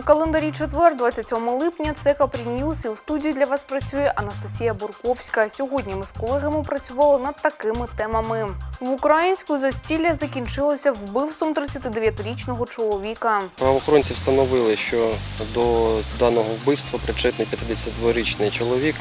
На календарі четвер, 27 липня, це Ньюс і у студії для вас працює Анастасія Бурковська. Сьогодні ми з колегами працювали над такими темами. В українську застілля закінчилося вбивством 39-річного чоловіка. Правоохоронці встановили, що до даного вбивства причетний 52-річний чоловік.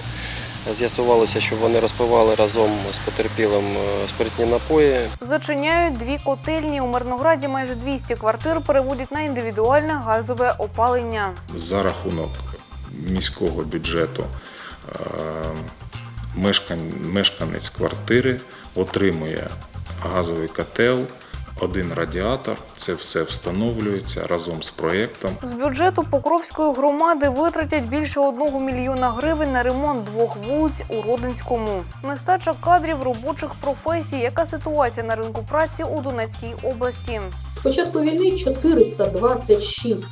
З'ясувалося, що вони розпивали разом з потерпілим е, спиртні напої. Зачиняють дві котельні. У Мирнограді майже 200 квартир переводять на індивідуальне газове опалення. за рахунок міського бюджету е, мешкан- мешканець квартири отримує газовий котел, один радіатор. Це все встановлюється разом з проєктом. З бюджету Покровської громади витратять більше одного мільйона гривень на ремонт двох вулиць у Родинському. Нестача кадрів робочих професій. Яка ситуація на ринку праці у Донецькій області? З початку війни 426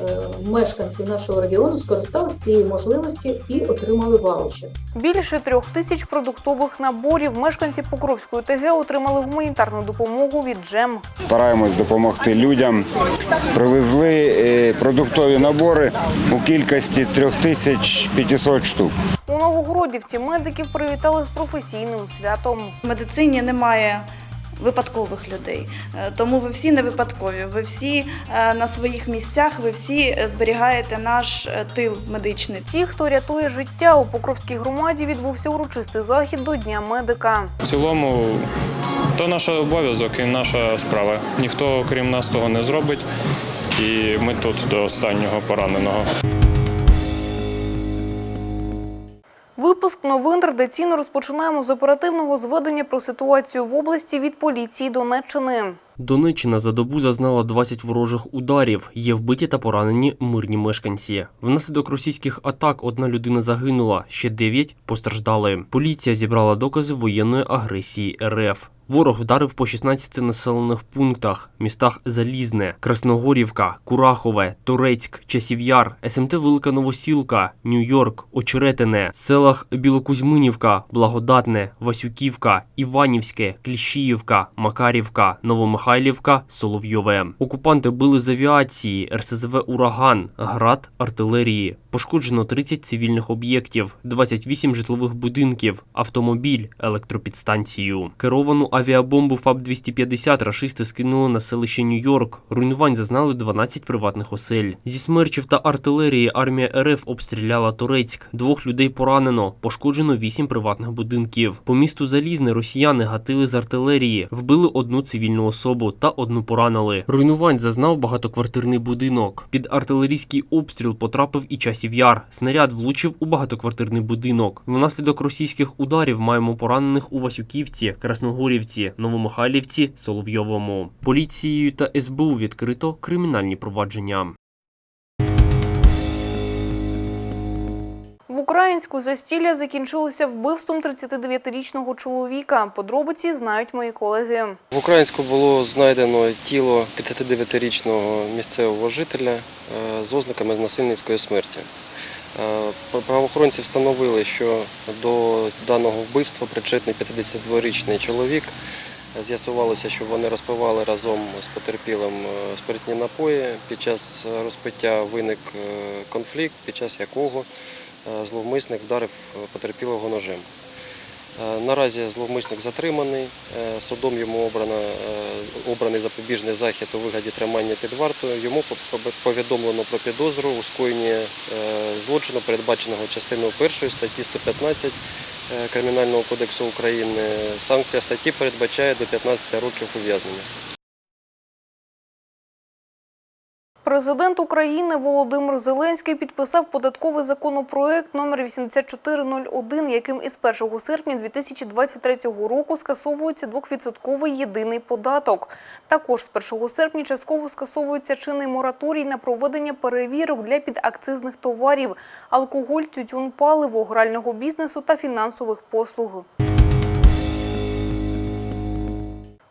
е, мешканців нашого регіону скористалися цією можливості і отримали ваучер. Більше трьох тисяч продуктових наборів мешканці Покровської ТГ отримали гуманітарну допомогу від Джем. Стараємось допомогти людям. Привезли е, продуктові набори у кількості 3500 штук. У Новогродівці медиків привітали з професійним святом. В медицині немає випадкових людей, Е, тому ви всі не випадкові. Ви всі е, на своїх місцях, ви всі е, зберігаєте наш тил медичний. Ті, хто рятує життя у Покровській громаді, відбувся урочистий захід до Дня медика. В цілому, то наш обов'язок і наша справа. Ніхто крім нас того не зробить. І ми тут до останнього пораненого. Випуск новин традиційно розпочинаємо з оперативного зведення про ситуацію в області від поліції Донеччини. Донеччина за добу зазнала 20 ворожих ударів. Є вбиті та поранені мирні мешканці. Внаслідок російських атак одна людина загинула, ще 9 постраждали. Поліція зібрала докази воєнної агресії РФ. Ворог вдарив по 16 населених пунктах, містах Залізне, Красногорівка, Курахове, Турецьк, Часів'яр, СМТ Велика Новосілка, Нью-Йорк, Очеретине, селах Білокузьминівка, Благодатне, Васюківка, Іванівське, Кліщіївка, Макарівка, Новомихайлівка, Соловйове. Окупанти били з авіації, РСЗВ Ураган, град, артилерії. Пошкоджено 30 цивільних об'єктів, 28 житлових будинків, автомобіль, електропідстанцію. Керовану авіабомбу ФАБ-250 рашисти скинули на селище Нью-Йорк. Руйнувань зазнали 12 приватних осель. Зі смерчів та артилерії армія РФ обстріляла Турецьк. Двох людей поранено, пошкоджено 8 приватних будинків. По місту Залізне росіяни гатили з артилерії, вбили одну цивільну особу та одну поранили. Руйнувань зазнав багатоквартирний будинок. Під артилерійський обстріл потрапив і часів яр. Снаряд влучив у багатоквартирний будинок. Внаслідок російських ударів маємо поранених у Васюківці, Красногорівці, Новомихайлівці, Соловйовому. Поліцією та СБУ відкрито кримінальні провадження. В українську застілля закінчилося вбивством 39-річного чоловіка. Подробиці знають мої колеги. В Українську було знайдено тіло 39-річного місцевого жителя е, з ознаками насильницької смерті. Е, Правоохоронці встановили, що до даного вбивства причетний 52-річний чоловік. З'ясувалося, що вони розпивали разом з потерпілим е, спиртні напої. Під час розпиття виник е, конфлікт, під час якого зловмисник вдарив потерпілого ножем. Е, Наразі зловмисник затриманий. Е, Судом йому обрано, е, обраний запобіжний захід у вигляді тримання під вартою. Йому по- по- повідомлено про підозру у скоєнні злочину, передбаченого частиною 1 статті 115 е, Кримінального кодексу України. Санкція статті передбачає до 15 років ув'язнення. Президент України Володимир Зеленський підписав податковий законопроект номер 8401, яким із 1 серпня 2023 року скасовується 2% єдиний податок. Також з 1 серпня частково скасовується чинний мораторій на проведення перевірок для підакцизних товарів, алкоголь, тютюн, паливо, грального бізнесу та фінансових послуг.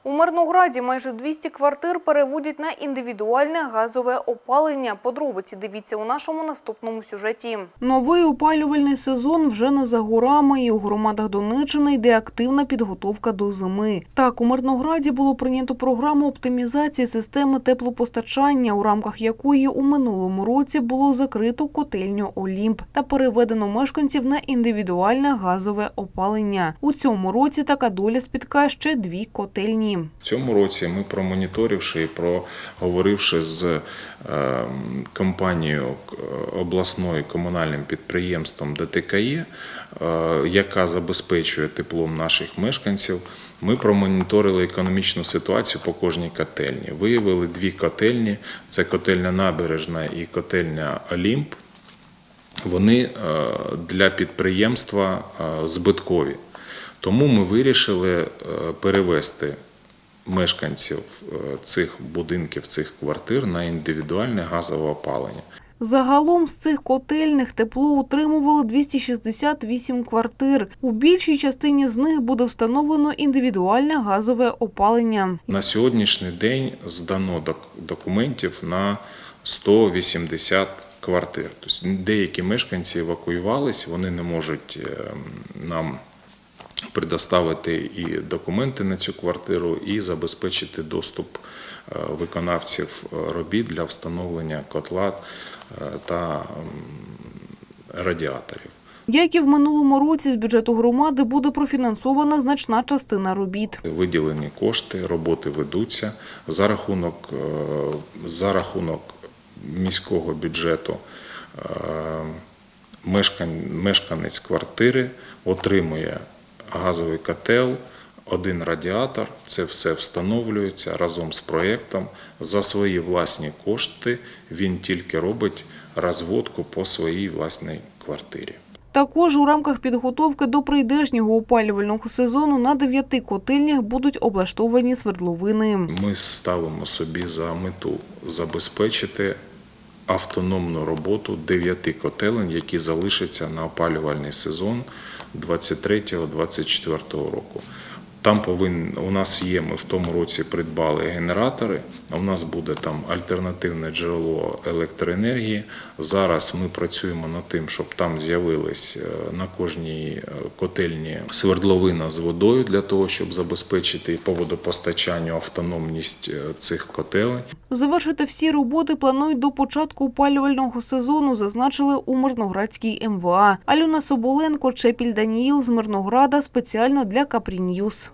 У Мирнограді майже 200 квартир переводять на індивідуальне газове опалення. Подробиці дивіться у нашому наступному сюжеті. Новий опалювальний сезон вже не за горами, і у громадах Донеччини йде активна підготовка до зими. Так, у Мирнограді було прийнято програму оптимізації системи теплопостачання, у рамках якої у минулому році було закрито котельню Олімп та переведено мешканців на індивідуальне газове опалення. У цьому році така доля спіткає ще дві котельні. В цьому році ми промоніторивши і проговоривши з е, компанією обласною комунальним підприємством ДТКЄ, е, яка забезпечує теплом наших мешканців, ми промоніторили економічну ситуацію по кожній котельні. Виявили дві котельні: це котельня Набережна і котельня Олімп. Вони е, для підприємства е, збиткові. Тому ми вирішили е, перевести мешканців е, цих будинків, цих квартир на індивідуальне газове опалення. Загалом з цих котельних тепло утримували 268 квартир. У більшій частині з них буде встановлено індивідуальне газове опалення. На сьогоднішній день здано док- документів на 180 квартир. Тобто деякі мешканці евакуювались, вони не можуть е, нам предоставити і документи на цю квартиру, і забезпечити доступ е, виконавців е, робіт для встановлення котла е, та радіаторів. Як і в минулому році, з бюджету громади буде профінансована значна частина робіт. Виділені кошти, роботи ведуться за рахунок, за рахунок міського бюджету. мешкан- Мешканець квартири отримує газовий котел, один радіатор. Це все встановлюється разом з проєктом. За свої власні кошти він тільки робить розводку по своїй власній квартирі. Також у рамках підготовки до прийдешнього опалювального сезону на дев'яти котельнях будуть облаштовані свердловини. Ми ставимо собі за мету забезпечити автономну роботу дев'яти котелень, які залишаться на опалювальний сезон 23-24 року. Там повинен, у нас є, ми в тому році придбали генератори, у нас буде там альтернативне джерело електроенергії. Зараз ми працюємо над тим, щоб там з'явилась е, на кожній е, котельні свердловина з водою для того, щоб забезпечити по водопостачанню автономність е, цих котелень. Завершити всі роботи планують до початку опалювального сезону, зазначили у Мирноградській МВА. Альона Соболенко, Чепіль Даніїл з Мирнограда спеціально для Капріньюз.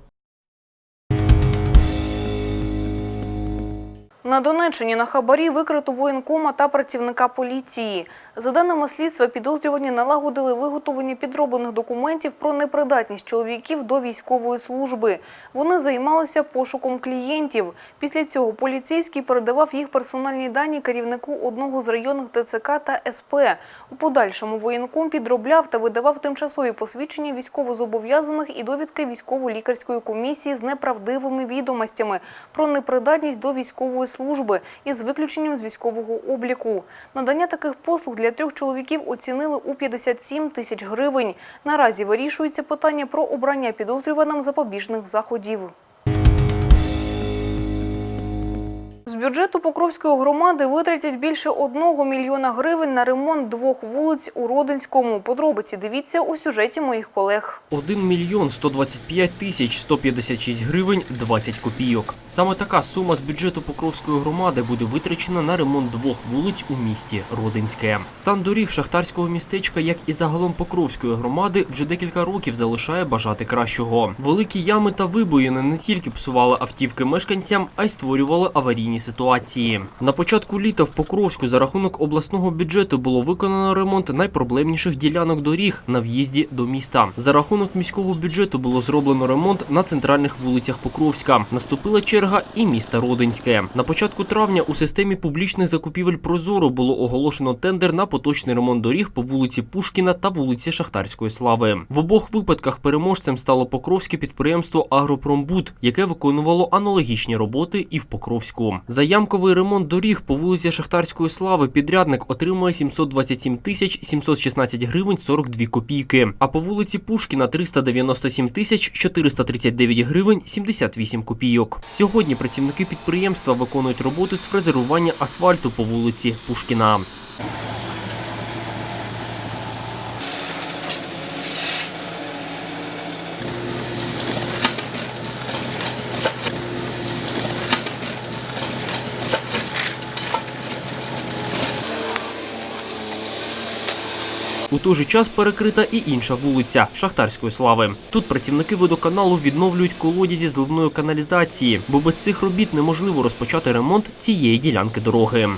На Донеччині на хабарі викрито воєнкома та працівника поліції. За даними слідства, підозрювані налагодили виготовлення підроблених документів про непридатність чоловіків до військової служби. Вони займалися пошуком клієнтів. Після цього поліцейський передавав їх персональні дані керівнику одного з районних ТЦК та СП. У подальшому воєнком підробляв та видавав тимчасові посвідчення військовозобов'язаних і довідки військово-лікарської комісії з неправдивими відомостями про непридатність до військової служби із виключенням з військового обліку. Надання таких послуг для трьох чоловіків оцінили у 57 тисяч гривень. Наразі вирішується питання про обрання підозрюваним запобіжних заходів. З бюджету Покровської громади витратять більше одного мільйона гривень на ремонт двох вулиць у Родинському. Подробиці дивіться у сюжеті моїх колег. 1 мільйон 125 тисяч 156 гривень 20 копійок. Саме така сума з бюджету Покровської громади буде витрачена на ремонт двох вулиць у місті Родинське. Стан доріг шахтарського містечка, як і загалом Покровської громади, вже декілька років залишає бажати кращого. Великі ями та вибоїни не тільки псували автівки мешканцям, а й створювали аварійні ситуації. На початку літа в Покровську за рахунок обласного бюджету було виконано ремонт найпроблемніших ділянок доріг на в'їзді до міста. За рахунок міського бюджету було зроблено ремонт на центральних вулицях Покровська. Наступила черга і міста Родинське. На початку травня у системі публічних закупівель Прозоро було оголошено тендер на поточний ремонт доріг по вулиці Пушкіна та вулиці Шахтарської слави. В обох випадках переможцем стало Покровське підприємство Агропромбуд, яке виконувало аналогічні роботи і в Покровську. За ямковий ремонт доріг по вулиці Шахтарської слави підрядник отримує 727 тисяч 716 гривень 42 копійки, а по вулиці Пушкіна 397 тисяч 439 гривень 78 копійок. Сьогодні працівники підприємства виконують роботи з фрезерування асфальту по вулиці Пушкіна. У той же час перекрита і інша вулиця Шахтарської слави. Тут працівники водоканалу відновлюють колодязі зливної каналізації, бо без цих робіт неможливо розпочати ремонт цієї ділянки дороги.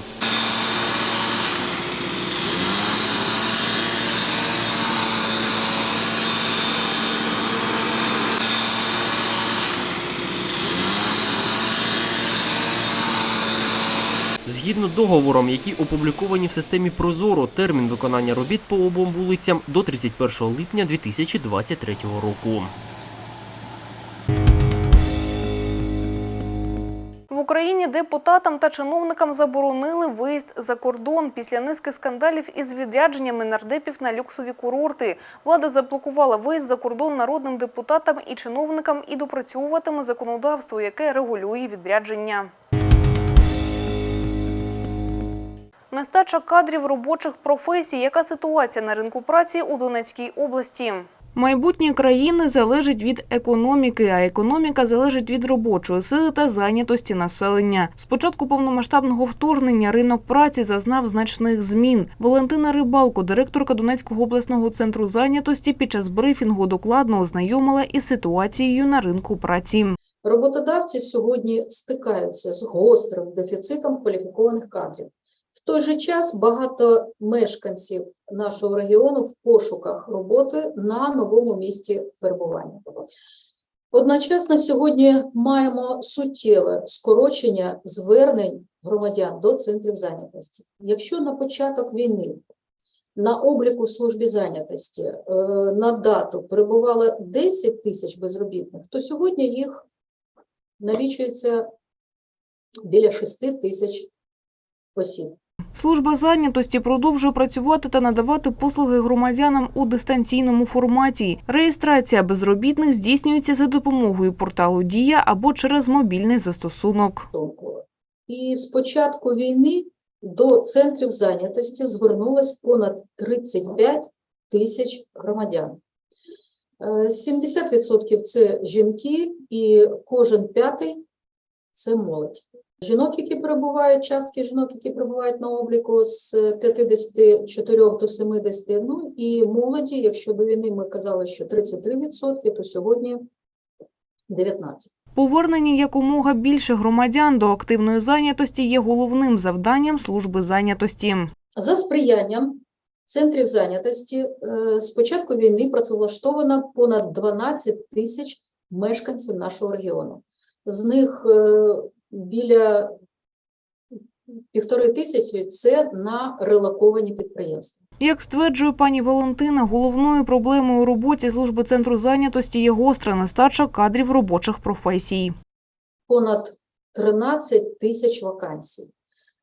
Згідно договором, які опубліковані в системі Прозоро, термін виконання робіт по обом вулицям до 31 липня 2023 року. В Україні депутатам та чиновникам заборонили виїзд за кордон після низки скандалів із відрядженнями нардепів на люксові курорти. Влада заблокувала виїзд за кордон народним депутатам і чиновникам і допрацьовуватиме законодавство, яке регулює відрядження. Нестача кадрів робочих професій. Яка ситуація на ринку праці у Донецькій області? Майбутнє країни залежить від економіки, а економіка залежить від робочої сили та зайнятості населення. З початку повномасштабного вторгнення ринок праці зазнав значних змін. Валентина Рибалко, директорка Донецького обласного центру зайнятості, під час брифінгу докладно ознайомила із ситуацією на ринку праці. Роботодавці сьогодні стикаються з гострим дефіцитом кваліфікованих кадрів. В той же час багато мешканців нашого регіону в пошуках роботи на новому місці перебування. Одночасно сьогодні маємо суттєве скорочення звернень громадян до центрів зайнятості. Якщо на початок війни на обліку в службі зайнятості е, на дату перебувало 10 тисяч безробітних, то сьогодні їх налічується біля 6 тисяч осіб. Служба зайнятості продовжує працювати та надавати послуги громадянам у дистанційному форматі. Реєстрація безробітних здійснюється за допомогою порталу Дія або через мобільний застосунок. І з початку війни до центрів зайнятості звернулось понад 35 тисяч громадян. Е, 70% це жінки, і кожен п'ятий це молодь. Жінок, які перебувають, частки жінок, які перебувають на обліку з 54 до 70, ну і молоді, якщо до війни ми казали, що 33%, то сьогодні 19%. Повернення якомога більше громадян до активної зайнятості є головним завданням служби зайнятості. За сприянням центрів зайнятості е, з початку війни працевлаштовано понад 12 тисяч мешканців нашого регіону. З них е, біля півтори тисячі це на релоковані підприємства. Як стверджує пані Валентина, головною проблемою у роботі служби центру зайнятості є гостра нестача кадрів робочих професій. Понад 13 тисяч вакансій.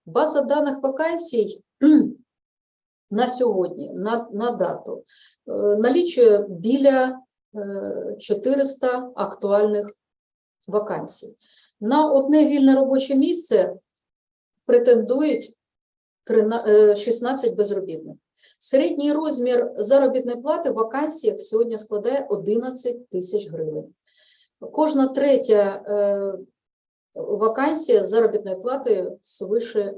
База даних вакансій на сьогодні, на, на дату, е, налічує біля е, 400 актуальних вакансій. На одне вільне робоче місце претендують трина- е, 16 безробітних. Середній розмір заробітної плати в вакансіях сьогодні складає 11 тисяч гривень. Кожна третя е, вакансія з заробітною платою свише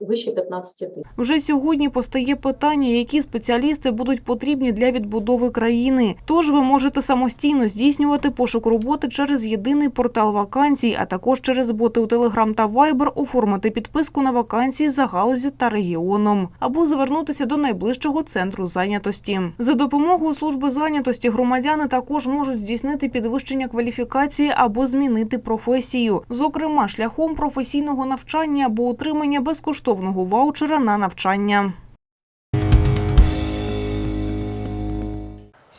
вище 15 тисяч. Вже сьогодні постає питання, які спеціалісти будуть потрібні для відбудови країни. Тож ви можете самостійно здійснювати пошук роботи через єдиний портал вакансій, а також через боти у Telegram та Viber оформити підписку на вакансії за галузю та регіоном, або звернутися до найближчого центру зайнятості. За допомогою служби зайнятості громадяни також можуть здійснити підвищення кваліфікації або змінити професію, зокрема шляхом професійного навчання або отримання безкоштовного ваучера на навчання.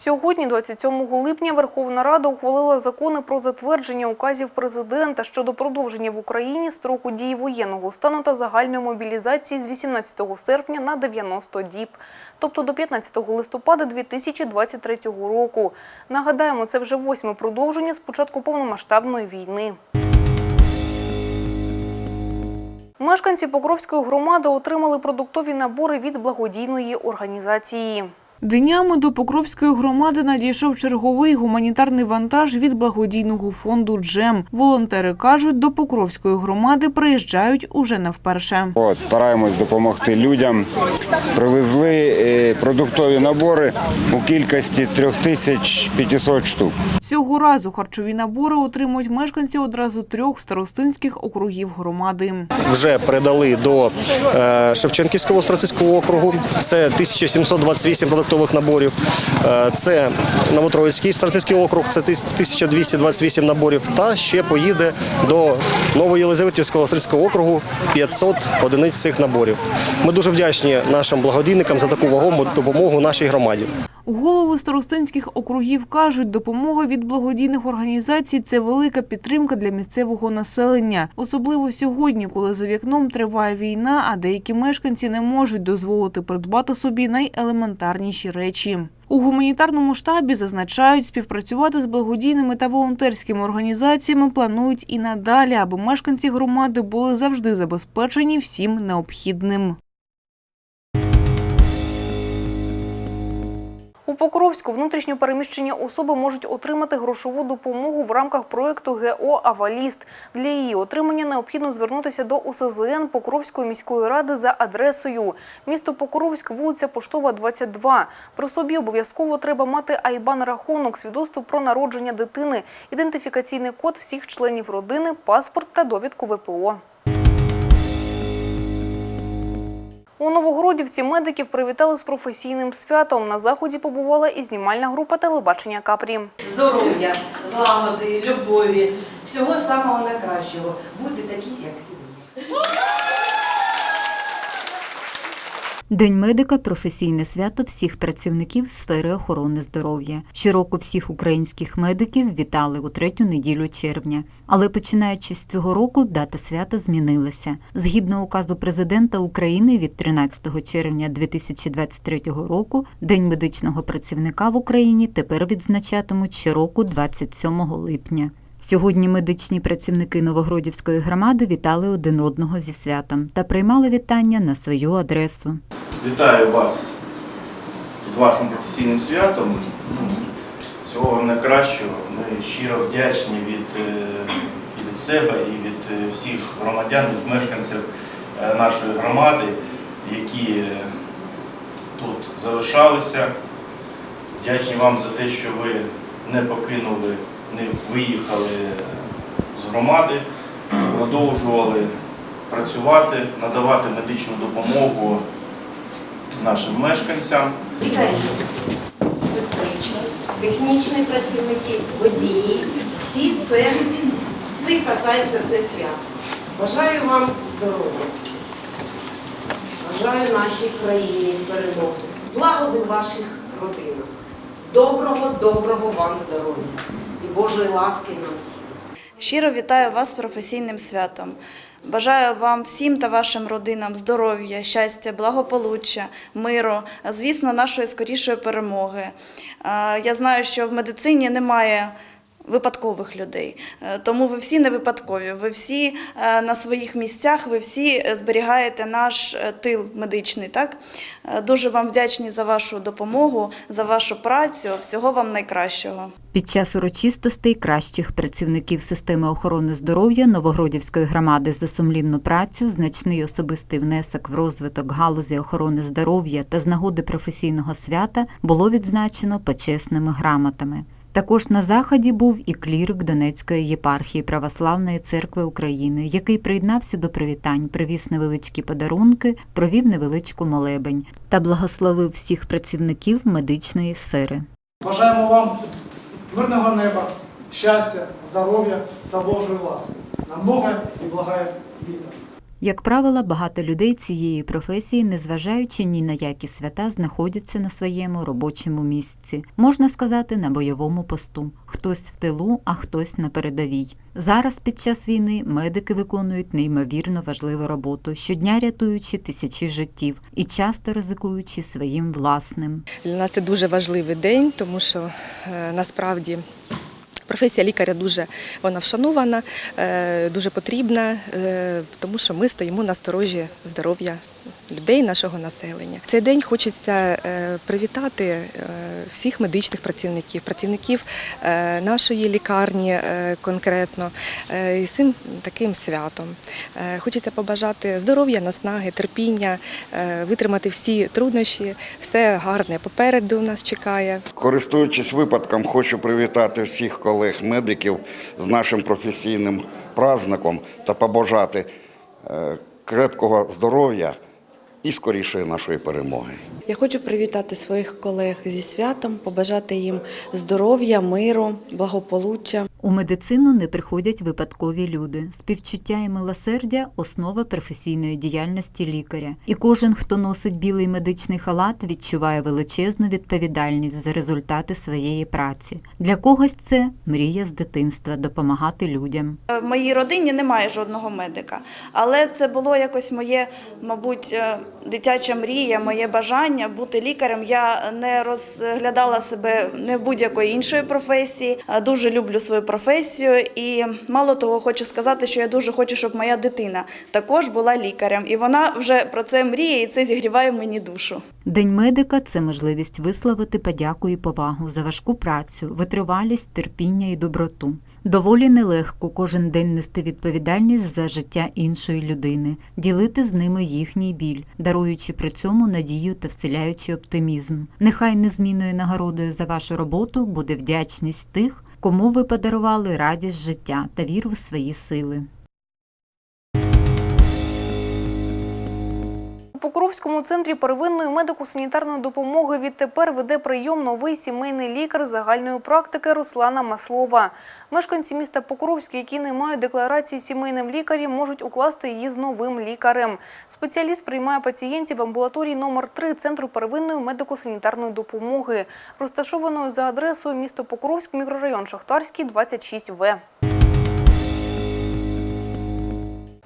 Сьогодні, 27 липня, Верховна Рада ухвалила закони про затвердження указів президента щодо продовження в Україні строку дії воєнного стану та загальної мобілізації з 18 серпня на 90 діб, тобто до 15 листопада 2023 року. Нагадаємо, це вже восьме продовження з початку повномасштабної війни. Мешканці Покровської громади отримали продуктові набори від благодійної організації. Днями до Покровської громади надійшов черговий гуманітарний вантаж від благодійного фонду Джем. Волонтери кажуть, до Покровської громади приїжджають уже не вперше. От, стараємось допомогти людям. Привезли е, продуктові набори у кількості 3500 штук. Цього разу харчові набори отримують мешканці одразу трьох старостинських округів громади. вже передали до е, Шевченківського Старостинського округу. Це 1728 продуктових наборів. Е, Це Новотроїцький Старостинський округ, це 1228 наборів. Та ще поїде до Новоєлизаветівського Старостинського округу 500 одиниць цих наборів. Ми дуже вдячні нашим благодійникам за таку вагому допомогу нашій громаді. Голови старостинських округів кажуть, допомога від благодійних організацій це велика підтримка для місцевого населення, особливо сьогодні, коли за вікном триває війна, а деякі мешканці не можуть дозволити придбати собі найелементарніші речі. У гуманітарному штабі зазначають, співпрацювати з благодійними та волонтерськими організаціями планують і надалі, аби мешканці громади були завжди забезпечені всім необхідним. У Покровську внутрішньо переміщені особи можуть отримати грошову допомогу в рамках проєкту ГО «Аваліст». Для її отримання необхідно звернутися до УСЗН Покровської міської ради за адресою. Місто Покровськ, вулиця Поштова, 22. При собі обов'язково треба мати айбан-рахунок, свідоцтво про народження дитини, ідентифікаційний код всіх членів родини, паспорт та довідку ВПО. У Новогродівці медиків привітали з професійним святом. На заході побувала і знімальна група телебачення Капрі. здоров'я, злагоди, любові, всього самого найкращого. Будьте такі, як і ви. День медика професійне свято всіх працівників сфери охорони здоров'я. Щороку всіх українських медиків вітали у третю неділю червня. Але починаючи з цього року, дата свята змінилася. Згідно указу президента України від 13 червня 2023 року, День медичного працівника в Україні тепер відзначатимуть щороку 27 липня. Сьогодні медичні працівники Новогродівської громади вітали один одного зі святом та приймали вітання на свою адресу. Вітаю вас з вашим професійним святом. Ну, Всього вам найкращого. Ми щиро вдячні від, е, від себе і від е, всіх громадян, від мешканців е, нашої громади, які тут залишалися. Вдячні вам за те, що ви не покинули, не виїхали з громади, продовжували працювати, надавати медичну допомогу нашим мешканцям. Лікарі, сестрички, технічні працівники, водії, всі це, всіх касається це свято. Бажаю вам здоров'я. Бажаю нашій країні перемоги. Злагоди в ваших родинах. Доброго, доброго вам здоров'я Божої ласки нам всім. Щиро вітаю вас з професійним святом. Бажаю вам всім та вашим родинам здоров'я, щастя, благополуччя, миру, звісно, нашої скорішої перемоги. Я знаю, що в медицині немає випадкових людей, Е, тому ви всі не випадкові. Ви всі е, на своїх місцях, ви всі е, зберігаєте наш тил медичний. Так дуже вам вдячні за вашу допомогу, за вашу працю. Всього вам найкращого. Під час урочистостей кращих працівників системи охорони здоров'я Новогродівської громади за сумлінну працю, значний особистий внесок в розвиток галузі охорони здоров'я та з нагоди професійного свята було відзначено почесними грамотами. Також на заході був і клірик Донецької єпархії Православної церкви України, який приєднався до привітань, привіз невеличкі подарунки, провів невеличку молебень та благословив всіх працівників медичної сфери. Бажаємо вам мирного неба, щастя, здоров'я та Божої ласки. На много і благає літа. Як правило, багато людей цієї професії, незважаючи ні на які свята, знаходяться на своєму робочому місці, можна сказати, на бойовому посту. Хтось в тилу, а хтось на передовій. Зараз під час війни медики виконують неймовірно важливу роботу, щодня рятуючи тисячі життів і часто ризикуючи своїм власним. Для нас це дуже важливий день, тому що е, насправді професія лікаря дуже вона вшанована, е, дуже потрібна, е, тому що ми стоїмо на сторожі здоров'я людей, нашого населення. Цей день хочеться е, привітати е, всіх медичних працівників, працівників е, нашої лікарні конкретно із цим таким святом. Хочеться побажати здоров'я, наснаги, терпіння, витримати всі труднощі, все гарне попереду нас чекає. Користуючись випадком, хочу привітати всіх колег-медиків з нашим професійним праздником та побажати крепкого здоров'я і скорішої нашої перемоги. Я хочу привітати своїх колег зі святом, побажати їм здоров'я, миру, благополуччя. У медицину не приходять випадкові люди. Співчуття і милосердя основа професійної діяльності лікаря. І кожен, хто носить білий медичний халат, відчуває величезну відповідальність за результати своєї праці. Для когось це мрія з дитинства допомагати людям. В моїй родині немає жодного медика, але це було якось моє, мабуть, е, дитяча мрія, моє бажання бути лікарем. Я не розглядала себе не будь-якої іншої професії. Е, Дуже люблю свою професію, і мало того, хочу сказати, що я дуже хочу, щоб моя дитина також була лікарем, і вона вже про це мріє, і це зігріває мені душу. День медика це можливість висловити подяку і повагу за важку працю, витривалість, терпіння і доброту. Доволі нелегко кожен день нести відповідальність за життя іншої людини, ділити з ними їхній біль, даруючи при цьому надію та вселяючи оптимізм. Нехай незмінною нагородою за вашу роботу буде вдячність тих, кому ви подарували радість життя та віру в свої сили. У Покровському центрі первинної медико-санітарної допомоги відтепер веде прийом новий сімейний лікар загальної практики Руслана Маслова. Мешканці міста Покровськ, які не мають декларації сімейним лікарем, можуть укласти її з новим лікарем. Спеціаліст приймає пацієнтів в амбулаторії номер 3 Центру первинної медико-санітарної допомоги, розташованої за адресою місто Покровськ, мікрорайон Шахтарський, 26В.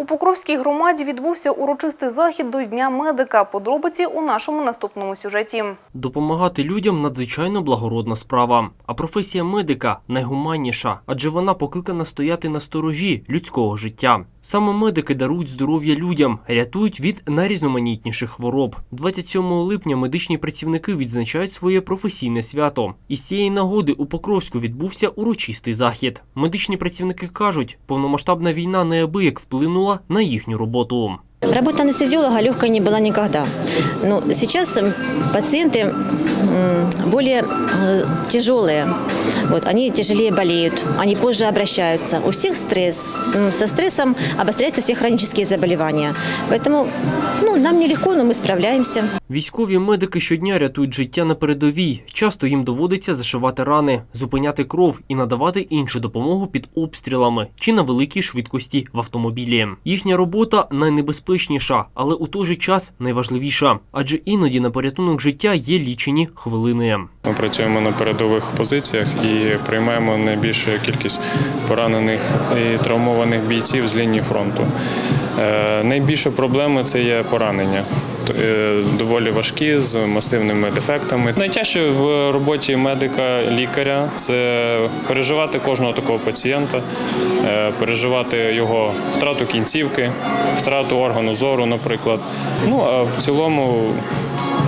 У Покровській громаді відбувся урочистий захід до Дня медика. Подробиці у нашому наступному сюжеті. Допомагати людям надзвичайно благородна справа. А професія медика найгуманніша, адже вона покликана стояти на сторожі людського життя. Саме медики дарують здоров'я людям, рятують від найрізноманітніших хвороб. 27 липня медичні працівники відзначають своє професійне свято. Із цієї нагоди у Покровську відбувся урочистий захід. Медичні працівники кажуть, повномасштабна війна неабияк вплинула на їхню роботу. Работа анестезиолога легкой не была никогда. Но сейчас пацієнти. пациенты м, более э, тяжелые. Вот, они тяжелее болеют, они позже обращаются. У всех стресс. М, Со стрессом обостряются все хронические заболевания. Поэтому ну, нам нелегко, но мы справляемся. Військові медики щодня рятують життя на передовій. Часто їм доводиться зашивати рани, зупиняти кров і надавати іншу допомогу під обстрілами чи на великій швидкості в автомобілі. Їхня робота найнебезпечніша, але у той же час найважливіша, адже іноді на порятунок життя є лічені хвилини. Ми працюємо на передових позиціях і приймаємо найбільшу кількість поранених і травмованих бійців з лінії фронту. Е, Найбільша проблема це є поранення. Е, Доволі важкі з масивними дефектами. Найтяжче в роботі медика-лікаря це переживати кожного такого пацієнта, е, переживати його втрату кінцівки, втрату органу зору, наприклад. Ну а в цілому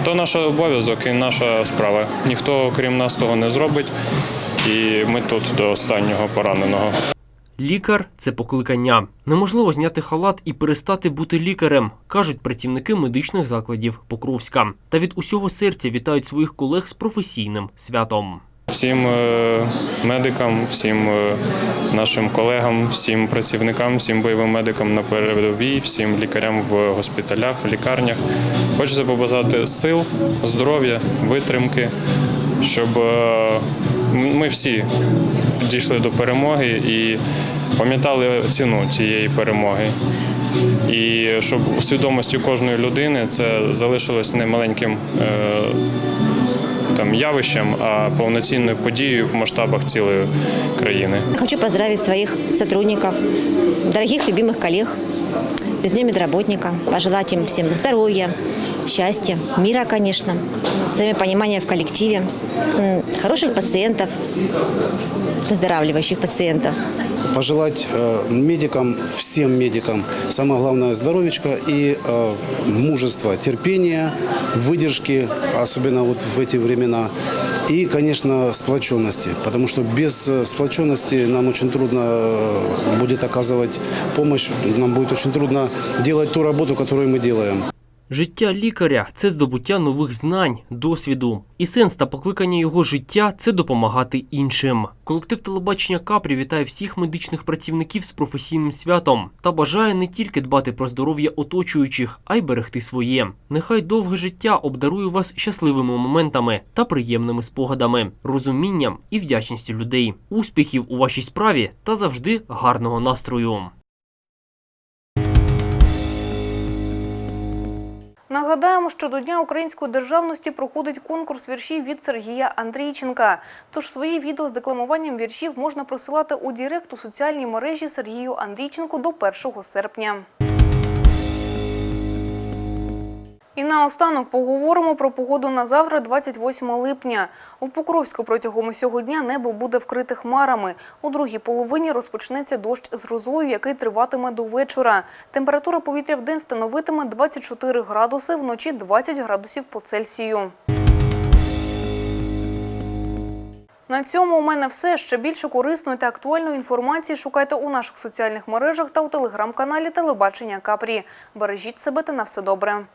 то наш обов'язок і наша справа. Ніхто крім нас того не зробить, і ми тут до останнього пораненого. Лікар це покликання. Неможливо зняти халат і перестати бути лікарем, кажуть працівники медичних закладів Покровська. Та від усього серця вітають своїх колег з професійним святом. Всім е, медикам, всім е, нашим колегам, всім працівникам, всім бойовим медикам на передовій, всім лікарям в госпіталях, в лікарнях. Хочеться побажати сил, здоров'я, витримки, щоб е, ми всі дійшли до перемоги і пам'ятали ціну цієї перемоги. І щоб у свідомості кожної людини це залишилось не маленьким е, там явищем, а повноцінною подією в масштабах цілої країни. Хочу поздравить своих сотрудников, дорогих любимых коллег с Днем медработника, пожелать им всем здоровья, счастья, мира, конечно, взаимопонимания в коллективе, хороших пациентов, выздоравливающих пациентов пожелать э, медикам, всем медикам, самое главное здоровечко и э, мужества, терпения, выдержки, особенно вот в эти времена. И, конечно, сплоченности, потому что без э, сплоченности нам очень трудно э, будет оказывать помощь, нам будет очень трудно делать ту работу, которую мы делаем. Життя лікаря це здобуття нових знань, досвіду. І сенс та покликання його життя це допомагати іншим. Колектив телебачення Капрі вітає всіх медичних працівників з професійним святом та бажає не тільки дбати про здоров'я оточуючих, а й берегти своє. Нехай довге життя обдарує вас щасливими моментами та приємними спогадами, розумінням і вдячністю людей. Успіхів у вашій справі та завжди гарного настрою. Нагадаємо, що до Дня української державності проходить конкурс віршів від Сергія Андрійченка. Тож свої відео з декламуванням віршів можна присилати у Дірект соціальній мережі Сергію Андрійченку до 1 серпня. І наостанок поговоримо про погоду на завтра, 28 липня. У Покровську протягом усього дня небо буде вкрите хмарами. У другій половині розпочнеться дощ з грозою, який триватиме до вечора. Температура повітря в день становитиме 24 градуси, вночі 20 градусів по Цельсію. На цьому у мене все. Ще більше корисної та актуальної інформації шукайте у наших соціальних мережах та у телеграм-каналі Телебачення Капрі. Бережіть себе та на все добре.